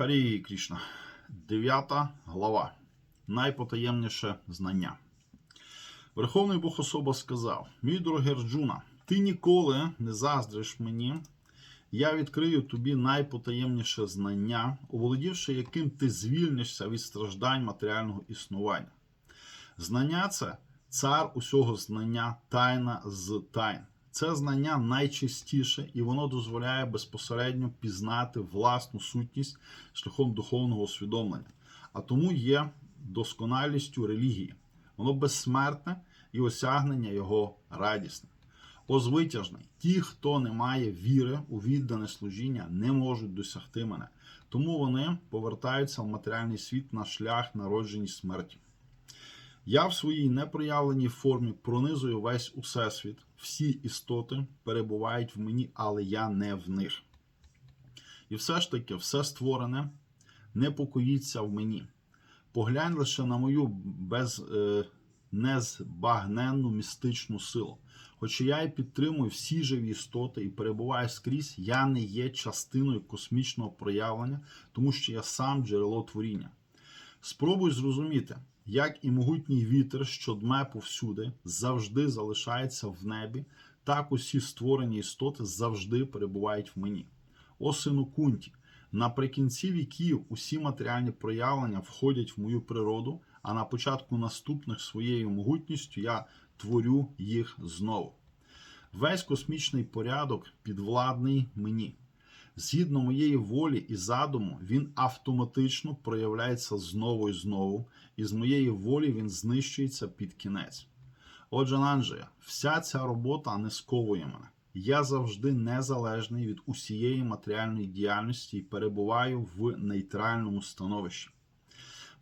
Харі Крішна. Дев'ята глава. Найпотаємніше знання. Верховний Бог особа сказав: Мій дорогий Арджуна, ти ніколи не заздриш мені. Я відкрию тобі найпотаємніше знання, оволодівши яким ти звільнишся від страждань матеріального існування. Знання це цар усього знання, тайна з тайн. Це знання найчистіше, і воно дозволяє безпосередньо пізнати власну сутність шляхом духовного усвідомлення, а тому є досконалістю релігії. Воно безсмертне і осягнення його радісне. Озвитяжний. Ті, хто не має віри у віддане служіння, не можуть досягти мене. Тому вони повертаються в матеріальний світ на шлях народження і смерті. Я в своїй непроявленій формі пронизую весь усесвіт. Всі істоти перебувають в мені, але я не в них. І все ж таки, все створене не покоїться в мені. Поглянь лише на мою без, е, незбагненну містичну силу. Хоча я і підтримую всі живі істоти і перебуваю скрізь, я не є частиною космічного проявлення, тому що я сам джерело творіння. Спробуй зрозуміти, як і могутній вітер, що дме повсюди, завжди залишається в небі, так усі створені істоти завжди перебувають в мені. О сину Кунті, наприкінці віків усі матеріальні проявлення входять в мою природу, а на початку наступних своєю могутністю я творю їх знову. Весь космічний порядок підвладний мені. Згідно моєї волі і задуму, він автоматично проявляється знову і знову, і з моєї волі він знищується під кінець. Отже, Нанджея, вся ця робота не сковує мене. Я завжди незалежний від усієї матеріальної діяльності і перебуваю в нейтральному становищі.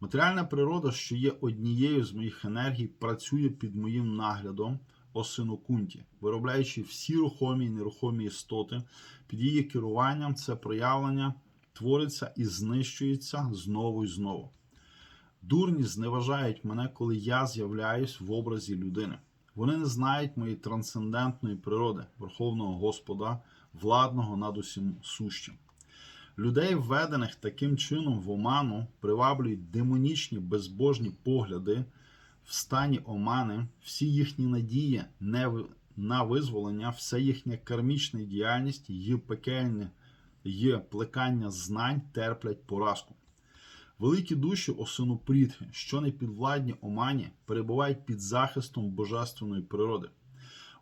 Матеріальна природа, що є однією з моїх енергій, працює під моїм наглядом осину Кунті, виробляючи всі рухомі і нерухомі істоти, під її керуванням це проявлення твориться і знищується знову і знову. Дурні зневажають мене, коли я з'являюсь в образі людини. Вони не знають моєї трансцендентної природи, Верховного Господа, владного над усім сущим. Людей, введених таким чином в оману, приваблюють демонічні безбожні погляди в стані омани, всі їхні надії не на визволення, вся їхня кармічна діяльність, її пекельне є плекання знань терплять поразку. Великі душі осину Прітхи, що не підвладні омані, перебувають під захистом божественної природи.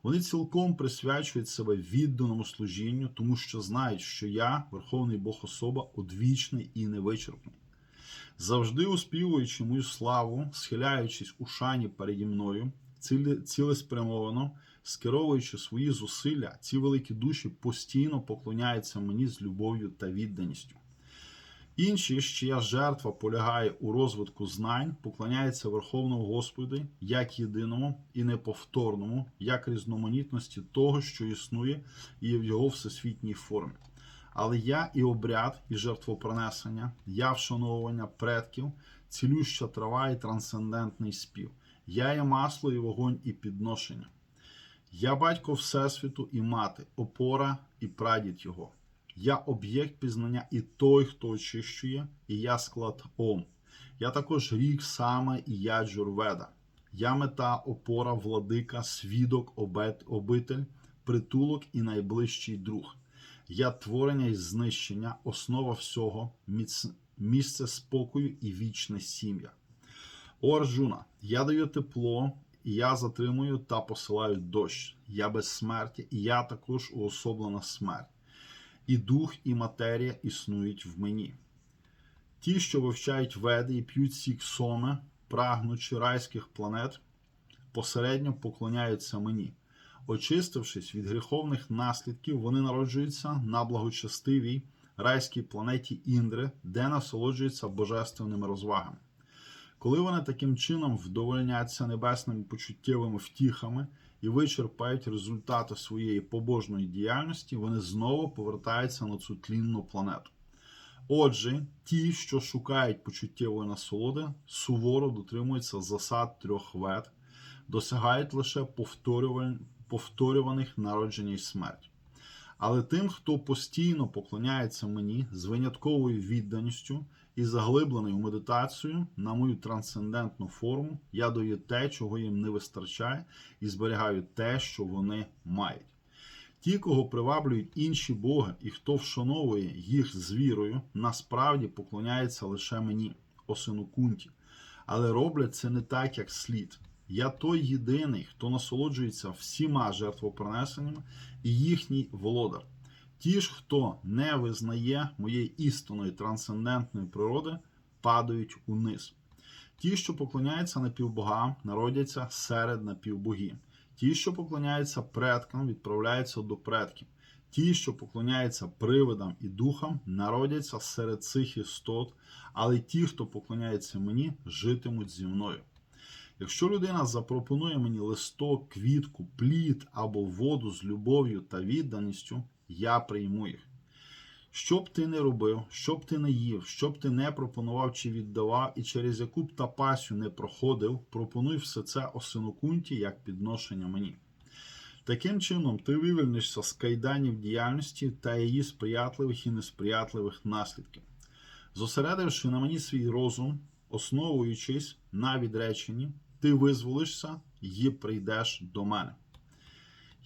Вони цілком присвячують себе відданому служінню, тому що знають, що я, Верховний Бог особа, одвічний і невичерпний. Завжди оспівуючи мою славу, схиляючись у шані переді мною, цілеспрямовано, скеровуючи свої зусилля, ці великі душі постійно поклоняються мені з любов'ю та відданістю. Інші, чия жертва полягає у розвитку знань, поклоняються Верховному Господи як єдиному і неповторному, як різноманітності того, що існує і в його всесвітній формі. Але я і обряд, і жертвопринесення, я вшановування предків, цілюща трава і трансцендентний спів. Я є масло і вогонь і підношення. Я батько Всесвіту і мати, опора і прадід його. Я об'єкт пізнання і той, хто очищує, і я склад Ом. Я також рік саме і я Джурведа. Я мета, опора, владика, свідок, обет, обитель, притулок і найближчий друг. Я творення і знищення, основа всього, міц... місце спокою і вічне сім'я. О Арджуна, я даю тепло, я затримую та посилаю дощ. Я безсмертя, і я також уособлена смерть. І дух, і матерія існують в мені. Ті, що вивчають веди і п'ють сік соми, прагнучи райських планет, посередньо поклоняються мені. Очистившись від гріховних наслідків, вони народжуються на благочестивій райській планеті Індри, де насолоджуються божественними розвагами. Коли вони таким чином вдовольняться небесними почуттєвими втіхами і вичерпають результати своєї побожної діяльності, вони знову повертаються на цю тлінну планету. Отже, ті, що шукають почуттєвої насолоди, суворо дотримуються засад трьох вед, досягають лише повторювань- повторюваних народження і смерть. Але тим, хто постійно поклоняється мені з винятковою відданістю і заглибленою медитацією на мою трансцендентну форму, я даю те, чого їм не вистачає, і зберігаю те, що вони мають. Ті, кого приваблюють інші боги, і хто вшановує їх з вірою, насправді поклоняється лише мені, осину Кунті. Але роблять це не так, як слід. Я той єдиний, хто насолоджується всіма жертвопринесеннями і їхній володар. Ті ж, хто не визнає моєї істинної трансцендентної природи, падають униз. Ті, що поклоняються напівбогам, народяться серед напівбогів. Ті, що поклоняються предкам, відправляються до предків. Ті, що поклоняються привидам і духам, народяться серед цих істот, але ті, хто поклоняється мені, житимуть зі мною. Якщо людина запропонує мені листок, квітку, плід або воду з любов'ю та відданістю, я прийму їх. Що б ти не робив, що б ти не їв, що б ти не пропонував чи віддавав, і через яку б тапасю не проходив, пропонуй все це осинокунті як підношення мені. Таким чином, ти вивільнишся з кайданів діяльності та її сприятливих і несприятливих наслідків. Зосередивши на мені свій розум, основуючись на відреченні, ти визволишся і прийдеш до мене.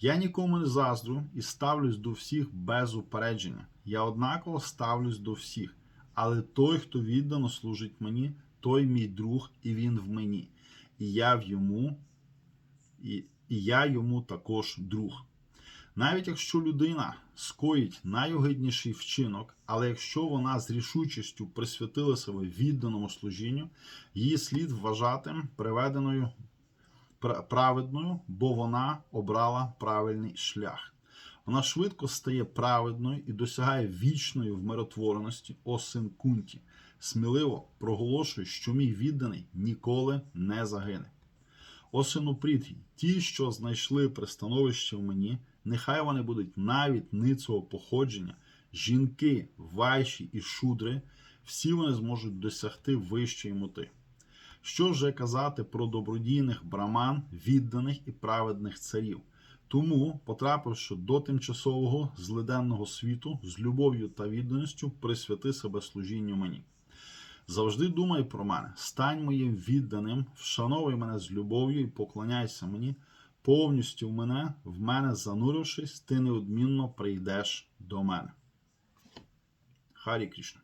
Я нікому не заздрю і ставлюсь до всіх без упередження. Я однаково ставлюсь до всіх, але той, хто віддано служить мені, той мій друг, і він в мені. І я в йому, і, і я йому також друг. Навіть якщо людина скоїть найогидніший вчинок, але якщо вона з рішучістю присвятила себе відданому служінню, її слід вважати приведеною праведною, бо вона обрала правильний шлях. Вона швидко стає праведною і досягає вічної вмиротвореності, о син Кунті. Сміливо проголошує, що мій відданий ніколи не загине. О сину Прітгі, ті, що знайшли пристановище в мені, нехай вони будуть навіть ницого походження, жінки, вайші і шудри, всі вони зможуть досягти вищої мети. Що вже казати про добродійних браман, відданих і праведних царів? Тому, потрапивши до тимчасового злиденного світу з любов'ю та відданістю, присвяти себе служінню мені. Завжди думай про мене, стань моїм відданим, вшановуй мене з любов'ю і поклоняйся мені, повністю в мене, в мене занурившись, ти неодмінно прийдеш до мене. Харі Крішна.